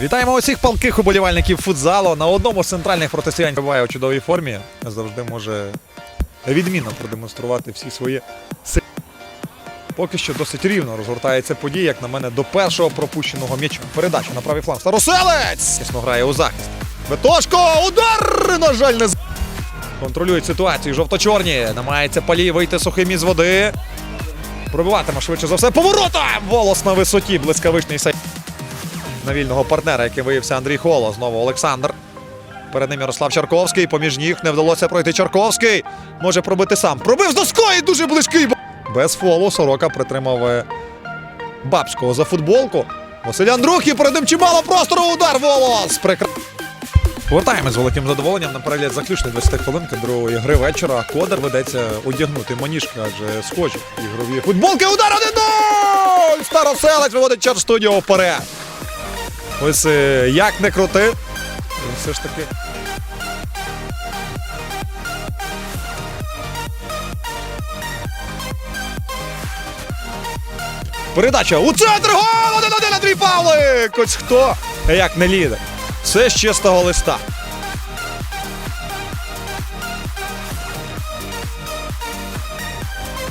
Вітаємо усіх палких уболівальників футзалу. На одному з центральних протистоянь буває у чудовій формі. Завжди може відмінно продемонструвати всі свої сили. Поки що досить рівно розгортається подія, як на мене, до першого пропущеного м'яча. Передача на правий фланг. Староселець! Ясно грає у захист. Ветошко! Удар! На жаль, не Контролюють ситуацію. Жовто-чорні. Намагається палій вийти сухим із води. Пробиватиме швидше за все. Поворота! Волос на висоті. Блискавичний сайт на вільного партнера, яким виявився Андрій Холо. Знову Олександр. Перед ним Ярослав Чарковський. Поміж ніг не вдалося пройти Чарковський. Може пробити сам. Пробив з доскою дуже близький. Без фолу Сорока притримав Бабського за футболку. Василь Андрухі перед ним чимало простору. Удар волос. Прекра... Повертаємось з великим задоволенням на перегляд заключної 20 хвилинки другої гри вечора. Кодер ведеться одягнути маніжка, адже схожі ігрові футболки. Удар 1-0! Староселець виводить чар студіо вперед. Ось е, як не крути. Все ж таки. Передача у центр гол! 1-1 Андрій Павлик! Ось хто? Як не лідер. Все з чистого листа.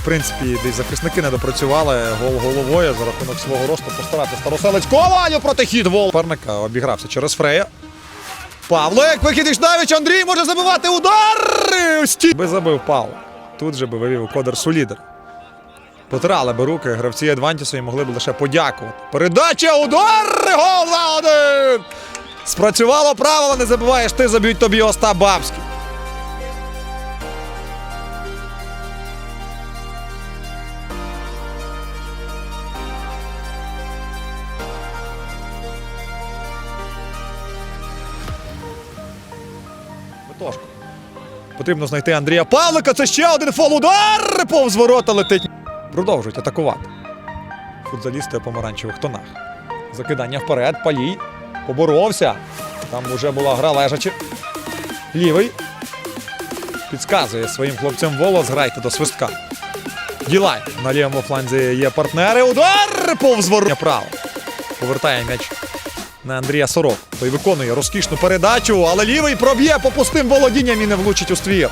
Принципі, десь захисники не допрацювали гол головою за рахунок свого росту постарався Староселець Ковалю проти хід вол. Перника обігрався через Фрея. Павлик, вихід Ішнавіч, Андрій може забивати удар! Сті... Би забив Павло. Тут же би вивів кодер Сулідер. Потирали би руки, гравці Адвантісу і могли б лише подякувати. Передача, удар! Гол за один! Спрацювало правило, не забуваєш, ти заб'ють тобі Остап Бабський. Витошко. Потрібно знайти Андрія Павлика. Це ще один фол. Удар! Повз ворота летить. Продовжують атакувати. Футзалісти у помаранчевих тонах. Закидання вперед. Палій. Поборовся. Там вже була гра лежачи. Лівий. Підказує своїм хлопцям волос. Грайте до свистка. Ділай. На лівому фланзі є партнери. Удар! Повз ворота. Право. Повертає м'яч на Андрія Сорок. Той виконує розкішну передачу, але лівий проб'є по пустим володінням і не влучить у ствір.